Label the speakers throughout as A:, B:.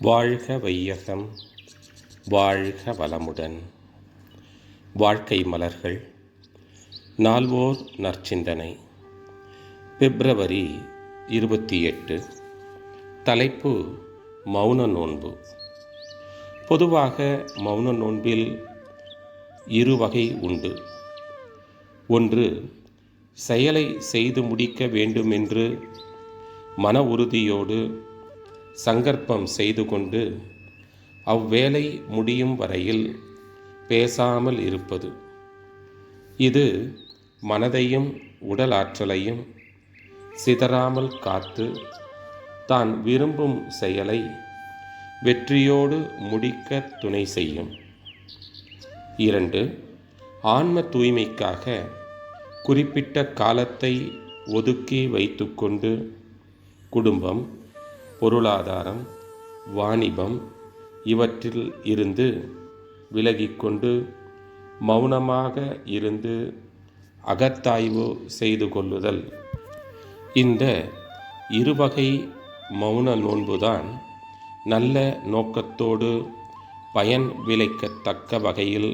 A: வாழ்க வையகம் வாழ்க வளமுடன். வாழ்க்கை மலர்கள் நால்வோர் நற்சிந்தனை. பிப்ரவரி இருபத்தி எட்டு தலைப்பு மௌன நோன்பு. பொதுவாக மௌன நோன்பில் இரு வகை உண்டு. ஒன்று செயலை செய்து முடிக்க வேண்டுமென்று மன உறுதியோடு சங்கற்பம் செய்து கொண்டு அவ்வேலை முடியும் வரையில் பேசாமல் இருப்பது. இது மனதையும் உடல் ஆற்றலையும் சிதறாமல் காத்து தான் விரும்பும் செயலை வெற்றியோடு முடிக்க துணை செய்யும். இரண்டு ஆன்ம தூய்மைக்காக குறிப்பிட்ட காலத்தை ஒதுக்கி வைத்துக்கொண்டு குடும்பம் பொருளாதாரம் வாணிபம் இவற்றில் இருந்து விலகிக்கொண்டு மௌனமாக இருந்து அகத்தாய்வு செய்து கொள்ளுதல். இந்த இருவகை மௌன நோன்புதான் நல்ல நோக்கத்தோடு பயன் விளைக்கத்தக்க வகையில்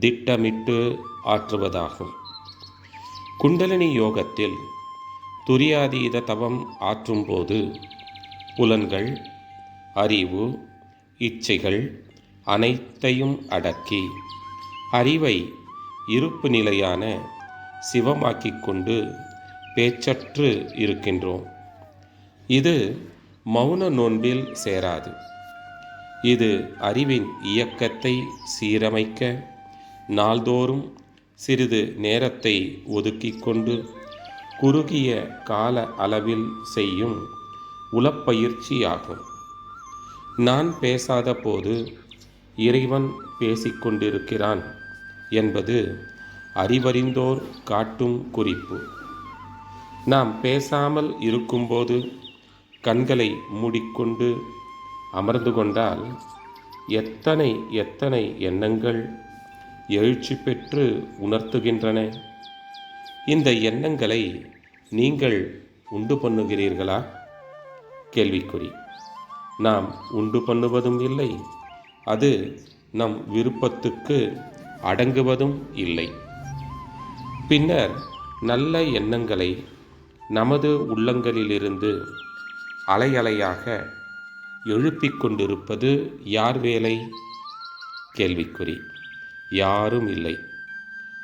A: திட்டமிட்டு ஆற்றுவதாகும். குண்டலினி யோகத்தில் துரியாதீத தவம் ஆற்றும்போது புலன்கள் அறிவு இச்சைகள் அனைத்தையும் அடக்கி அறிவை இருப்பு நிலையான சிவமாக்கிக் கொண்டு பேச்சற்று இருக்கின்றோம். இது மௌன நோன்பில் சேராது. இது அறிவின் இயக்கத்தை சீரமைக்க நாள்தோறும் சிறிது நேரத்தை ஒதுக்கிக் கொண்டு குறுகிய கால அளவில் செய்யும் உளப்பயிற்சியாகும். நான் பேசாத போது இறைவன் பேசிக்கொண்டிருக்கிறான் என்பது அறிவறிந்தோர் காட்டும் குறிப்பு. நாம் பேசாமல் இருக்கும்போது கண்களை மூடிக்கொண்டு அமர்ந்து கொண்டால் எத்தனை எத்தனை எண்ணங்கள் எழுச்சி பெற்று உணர்த்துகின்றன? இந்த எண்ணங்களை நீங்கள் உண்டு பண்ணுகிறீர்களா? கேள்விக்குறி. நாம் உண்டு பண்ணுவதும் இல்லை அது நம் விருப்பத்துக்கு அடங்குவதும் இல்லை. பின்னர் நல்ல எண்ணங்களை நமது உள்ளங்களிலிருந்து அலையலையாக எழுப்பிக் கொண்டிருப்பது யார் வேலை? கேள்விக்குறி. யாரும் இல்லை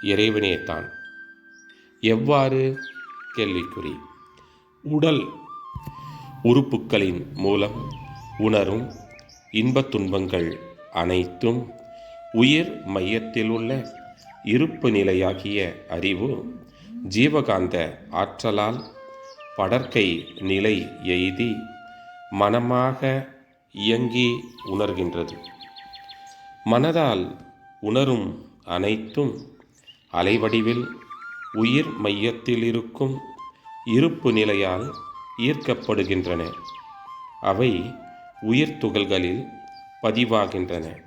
A: இறைவனே தான் எவ்வாறு? கேள்விக்குறி. உடல் உறுப்புக்களின் மூலம் உணரும் இன்பத் துன்பங்கள் அனைத்தும் உயிர் மையத்தில் உள்ள இருப்பு நிலையாகிய அறிவு ஜீவகாந்த ஆற்றலால் படற்கை நிலை எய்தி மனமாக இயங்கி உணர்கின்றது. மனதால் உணரும் அனைத்தும் அலைவடிவில் உயிர் மையத்தில் இருக்கும் இருப்பு நிலையால் ஈர்க்கப்படுகின்றன. அவை உயிர் துகள்களில் பதிவாகின்றன.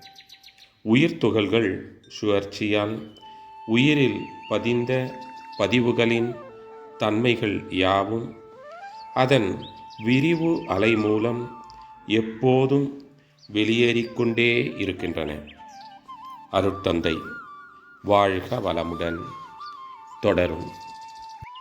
A: உயிர் துகள்கள் சுழற்சியால் உயிரில் பதிந்த பதிவுகளின் தன்மைகள் யாவும் அதன் விரிவு அலை மூலம் எப்போதும் வெளியேறிக்கொண்டே இருக்கின்றன. அருட்தந்தை வாழ்க வளமுடன். தொடரும்.